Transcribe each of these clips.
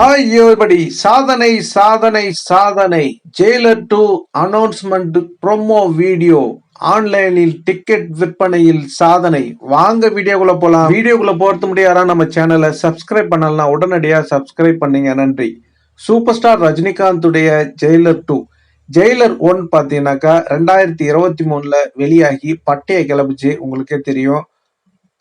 Hi everybody. சாதனை சாதனை சாதனை. Jailer two announcement promo video ஆன்லைனில் டிக்கெட் விற்பனையில் சாதனை. வாங்க வீடியோக்குள்ள போலாம். வீடியோக்குள்ள போறது முடியாரா நம்ம சேனலை சப்ஸ்கிரைப் பண்ணலாம் உடனடியாக சப்ஸ்கிரைப் பண்ணீங்க. நன்றி. சூப்பர் ஸ்டார் ரஜினிகாந்துடைய ஜெயிலர் டூ ஜெயிலர் ஒன் பார்த்தீங்கன்னாக்கா ரெண்டாயிரத்தி இருபத்தி மூணுல வெளியாகி பட்டையை கிளப்பிச்சு உங்களுக்கே தெரியும்.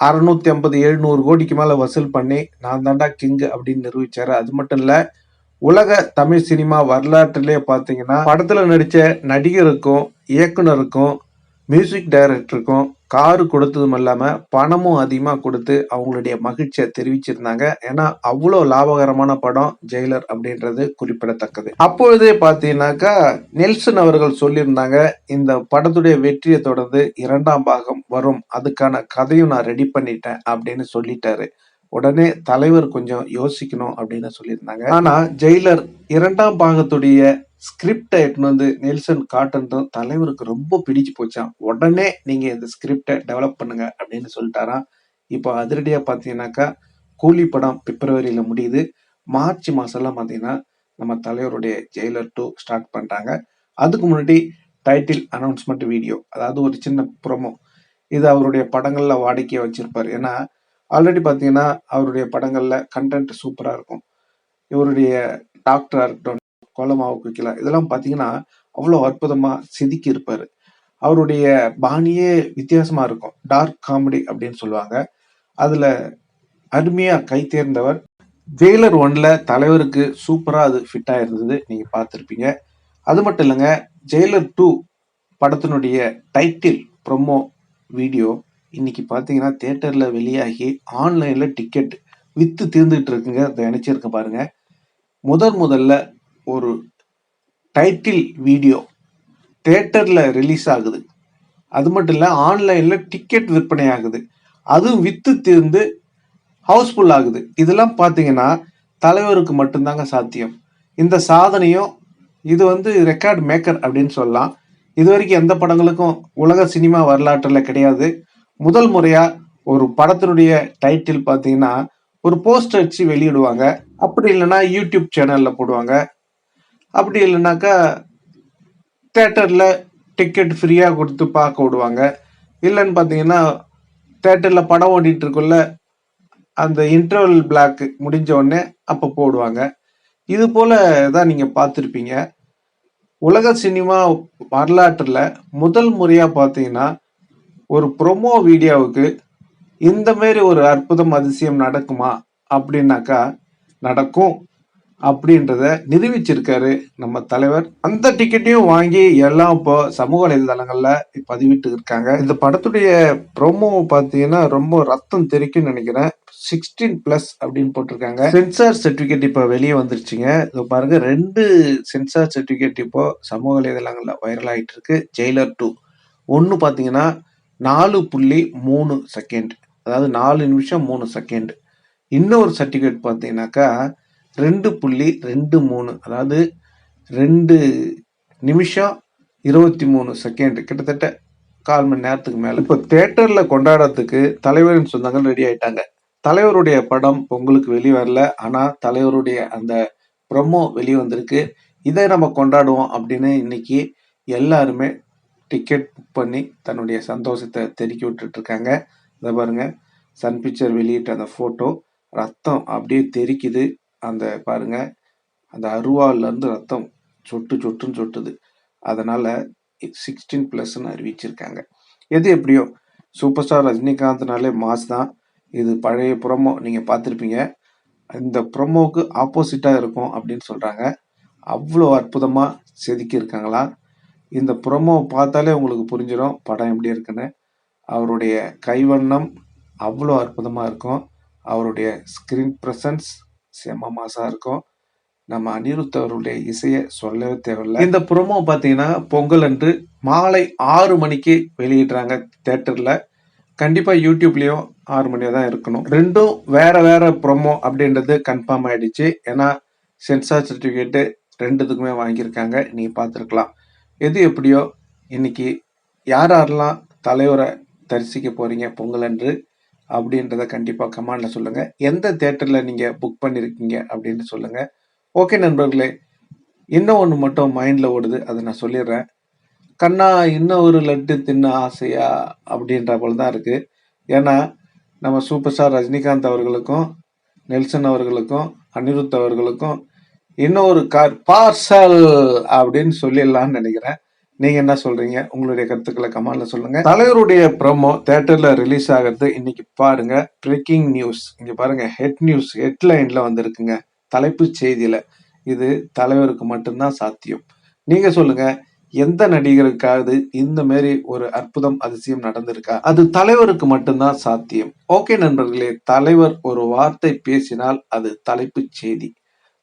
அறுநூத்தி ஐம்பது எழுநூறு கோடிக்கு மேல வசூல் பண்ணி நான் தாண்டா கிங் அப்படின்னு நிரூபிச்சாரு. அது மட்டும் இல்ல உலக தமிழ் சினிமா வரலாற்றிலே பாத்தீங்கன்னா படத்துல நடிச்ச நடிகருக்கும் இயக்குனருக்கும் மியூசிக் டைரக்டருக்கும் காரு கொடுத்ததும் இல்லாமல் பணமும் அதிகமாக கொடுத்து அவங்களுடைய மகிழ்ச்சியை தெரிவிச்சிருந்தாங்க. ஏன்னா அவ்வளோ லாபகரமான படம் ஜெயிலர் அப்படின்றது குறிப்பிடத்தக்கது. அப்பொழுதே பார்த்தீங்கன்னாக்கா நெல்சன் அவர்கள் சொல்லியிருந்தாங்க இந்த படத்துடைய வெற்றியை தொடர்ந்து இரண்டாம் பாகம் வரும். அதுக்கான கதையும் நான் ரெடி பண்ணிட்டேன் அப்படின்னு சொல்லிட்டாரு. உடனே தலைவர் கொஞ்சம் யோசிக்கணும் அப்படின்னு சொல்லியிருந்தாங்க. ஆனா ஜெயிலர் இரண்டாம் பாகத்துடைய ஸ்கிரிப்டை எடுத்துன்னு வந்து நெல்சன் காட்டுனதும் தலைவருக்கு ரொம்ப பிடிச்சு போச்சான் உடனே நீங்கள் இந்த ஸ்கிரிப்டை டெவலப் பண்ணுங்க அப்படின்னு சொல்லிட்டாராம். இப்போ அதிரடியாக பார்த்தீங்கன்னாக்கா கூலி படம் பிப்ரவரியில் முடியுது. மார்ச் மாதம்லாம் பார்த்தீங்கன்னா நம்ம தலைவருடைய ஜெயிலர் டூ ஸ்டார்ட் பண்ணுறாங்க அதுக்கு முன்னாடி டைட்டில் அனௌன்ஸ்மெண்ட் வீடியோ அதாவது ஒரு சின்ன ப்ரோமோ இது அவருடைய படங்களில் வாடிக்கையை வச்சுருப்பார். ஏன்னா ஆல்ரெடி பார்த்தீங்கன்னா அவருடைய படங்களில் கண்டென்ட் சூப்பராக இருக்கும். இவருடைய டாக்டராக இருக்கட்டும் கோலமாவுக்கு கீழே. இதெல்லாம் பார்த்தீங்கன்னா அவ்வளோ அற்புதமாக செதுக்கி இருப்பார். அவருடைய பாணியே வித்தியாசமாக இருக்கும். டார்க் காமெடி அப்படின்னு சொல்லுவாங்க. அதில் அருமையாக கை தேர்ந்தவர். வேலர் ஒன்ல தலைவருக்கு சூப்பராக அது ஃபிட் ஆயிருந்தது. நீங்கள் பார்த்துருப்பீங்க. அது மட்டும் இல்லைங்க ஜெயிலர் டூ படத்தினுடைய டைட்டில் ப்ரொமோ வீடியோ இன்னைக்கு பார்த்தீங்கன்னா தேட்டரில் வெளியாகி ஆன்லைனில் டிக்கெட் வித்து தீர்ந்துட்டு இருக்குங்க. அதை நினச்சிருக்க பாருங்க. முதல் முதல்ல ஒரு டைட்டில் வீடியோ தேட்டரில் ரிலீஸ் ஆகுது. அது மட்டும் இல்லை ஆன்லைனில் டிக்கெட் விற்பனை ஆகுது. அதுவும் வித்து தீர்ந்து ஹவுஸ்ஃபுல் ஆகுது. இதெல்லாம் பார்த்தீங்கன்னா தலைவருக்கு மட்டும்தாங்க சாத்தியம். இந்த சாதனையும் இது வந்து ரெக்கார்ட் மேக்கர் அப்படின்னு சொல்லலாம். இது வரைக்கும் எந்த படங்களுக்கும் உலக சினிமா வரலாற்றில் கிடையாது. முதல் முறையாக ஒரு படத்தினுடைய டைட்டில் பார்த்தீங்கன்னா ஒரு போஸ்டர் வச்சு வெளியிடுவாங்க. அப்படி இல்லைன்னா யூடியூப் சேனலில் போடுவாங்க. அப்படி இல்லைனாக்கா தேட்டரில் டிக்கெட் ஃப்ரீயாக கொடுத்து பார்க்க விடுவாங்க. இல்லைன்னு பார்த்தீங்கன்னா தேட்டரில் படம் ஓடிட்டு இருக்குள்ள அந்த இன்டர்வல் பிளாக் முடிஞ்ச உடனே அப்போ போடுவாங்க. இது போல் தான் நீங்கள் பார்த்துருப்பீங்க. உலக சினிமா வரலாற்றில் முதல் முறையாக பார்த்தீங்கன்னா ஒரு ப்ரொமோ வீடியோவுக்கு இந்த மாரி ஒரு அற்புதம் அதிசயம் நடக்குமா? அப்படின்னாக்கா நடக்கும். அப்படின்றத நிரூபிச்சிருக்காரு நம்ம தலைவர். அந்த டிக்கெட்டையும் வாங்கி எல்லாம் இப்போ சமூக வலைதளங்கள்ல பதிவிட்டு இருக்காங்க. இந்த படத்துடைய ப்ரோமோ பார்த்தீங்கன்னா ரொம்ப ரத்தம் தெரிக்கும்னு நினைக்கிறேன். சிக்ஸ்டீன் பிளஸ் அப்படின்னு போட்டிருக்காங்க. சென்சார் சர்டிபிகேட் இப்போ வெளியே வந்துருச்சுங்க. இது பாருங்க ரெண்டு சென்சார் சர்டிபிகேட் இப்போ சமூக வலைதளங்கள்ல வைரல் ஆகிட்டு இருக்கு. ஜெயிலர் டூ ஒன்று பார்த்தீங்கன்னா நாலு புள்ளி மூணு செகண்ட் அதாவது நாலு நிமிஷம் மூணு செகண்ட் இன்னொரு சர்டிஃபிகேட் பார்த்தீங்கன்னாக்கா ரெண்டு புள்ளி ரெண்டு மூணு அதாவது ரெண்டு நிமிஷம் இருபத்தி மூணு செகண்ட் கிட்டத்தட்ட கால் மணி நேரத்துக்கு மேலே. இப்போ தேட்டரில் கொண்டாடுறதுக்கு தலைவரின் சொந்தங்கள் ரெடி ஆயிட்டாங்க. தலைவருடைய படம் பொங்கலுக்கு வெளியே வரல ஆனால் தலைவருடைய அந்த ப்ரொமோ வெளியே வந்திருக்கு. இதை நம்ம கொண்டாடுவோம் அப்படின்னு இன்னைக்கு எல்லாருமே டிக்கெட் புக் பண்ணி தன்னுடைய சந்தோஷத்தை தெருக்கி விட்டுட்ருக்காங்க இதை பாருங்க சன் பிக்சர் வெளியிட்ட அந்த ஃபோட்டோ ரத்தம் அப்படியே தெரிக்குது அந்த பாருங்க அந்த அருவாள்லேருந்து ரத்தம் சொட்டு சொட்டுன்னு சொட்டுது. அதனால சிக்ஸ்டீன் ப்ளஸ்ன்னு அறிவிச்சிருக்காங்க. எது எப்படியோ சூப்பர் ஸ்டார் ரஜினிகாந்த்னாலே மாஸ் தான். இது பழைய ப்ரோமோ நீங்கள் பார்த்துருப்பீங்க. இந்த ப்ரோமோவுக்கு ஆப்போசிட்டாக இருக்கும் அப்படின்னு சொல்கிறாங்க அவ்வளோ அற்புதமாக செதுக்கியிருக்காங்களா? இந்த ப்ரோமோ பார்த்தாலே உங்களுக்கு புரிஞ்சிடும் படம் எப்படி இருக்குன்னு. அவருடைய கைவண்ணம் அவ்வளோ அற்புதமாக இருக்கும். அவருடைய ஸ்க்ரீன் ப்ரெசன்ஸ் செம்ம மாசா இருக்கும். நம்ம அனிருத் அவருடைய இசையை சொல்லவே தேவையில்லை. இந்த ப்ரோமோ பார்த்தீங்கன்னா பொங்கல் அன்று மாலை ஆறு மணிக்கு வெளியிடுறாங்க தேட்டரில் கண்டிப்பாக யூடியூப்லேயும் ஆறு மணியாக தான் இருக்கணும். ரெண்டும் வேற வேற ப்ரோமோ அப்படின்றது கன்ஃபார்ம் ஆயிடுச்சு. ஏன்னா சென்சார் சர்டிஃபிகேட்டு ரெண்டுத்துக்குமே வாங்கியிருக்காங்க. நீ பார்த்துருக்கலாம். எது எப்படியோ இன்னைக்கு யார் யாரெல்லாம் தலைவரை தரிசிக்க போகிறீங்க பொங்கல் அன்று? அப்படின்றத கண்டிப்பாக கமாண்டில் சொல்லுங்கள் எந்த தேட்டரில் நீங்கள் புக் பண்ணியிருக்கீங்க அப்படின்னு சொல்லுங்கள் ஓகே நண்பர்களே. இன்னும் ஒன்று மட்டும் மைண்டில் ஓடுது. அதை நான் சொல்லிடுறேன். கண்ணா இன்னும் ஒரு லட்டு தின்ன ஆசையா? அப்படின்ற போல தான் இருக்குது ஏன்னா நம்ம சூப்பர் ஸ்டார் ரஜினிகாந்த் அவர்களுக்கும் நெல்சன் அவர்களுக்கும் அனிருத் அவர்களுக்கும் இன்னொரு கார் பார்சல் அப்படின்னு சொல்லிடலான்னு நினைக்கிறேன். நீங்க என்ன சொல்றீங்க? உங்களுடைய கருத்துக்களை கமெண்ட்ல சொல்லுங்க. தலைவருடைய ப்ரோமோ தியேட்டர்ல ரிலீஸ் ஆகிறது இன்னைக்கு பாருங்க. பிரேக்கிங் நியூஸ் இங்க பாருங்க. ஹெட் நியூஸ் ஹெட்லைன்ல வந்திருக்குங்க. தலைப்புச் செய்தியில. இது தலைவருக்கு மட்டும்தான் சாத்தியம். நீங்க சொல்லுங்க. எந்த நடிகருக்காவது இந்த மாதிரி ஒரு அற்புதம் அதிசயம் நடந்திருக்கா? அது தலைவருக்கு மட்டும்தான் சாத்தியம். ஓகே நண்பர்களே தலைவர் ஒரு வார்த்தை பேசினால் அது தலைப்புச் செய்தி.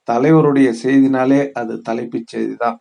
தலைவருடைய செய்தினாலே அது தலைப்புச் செய்தி தான்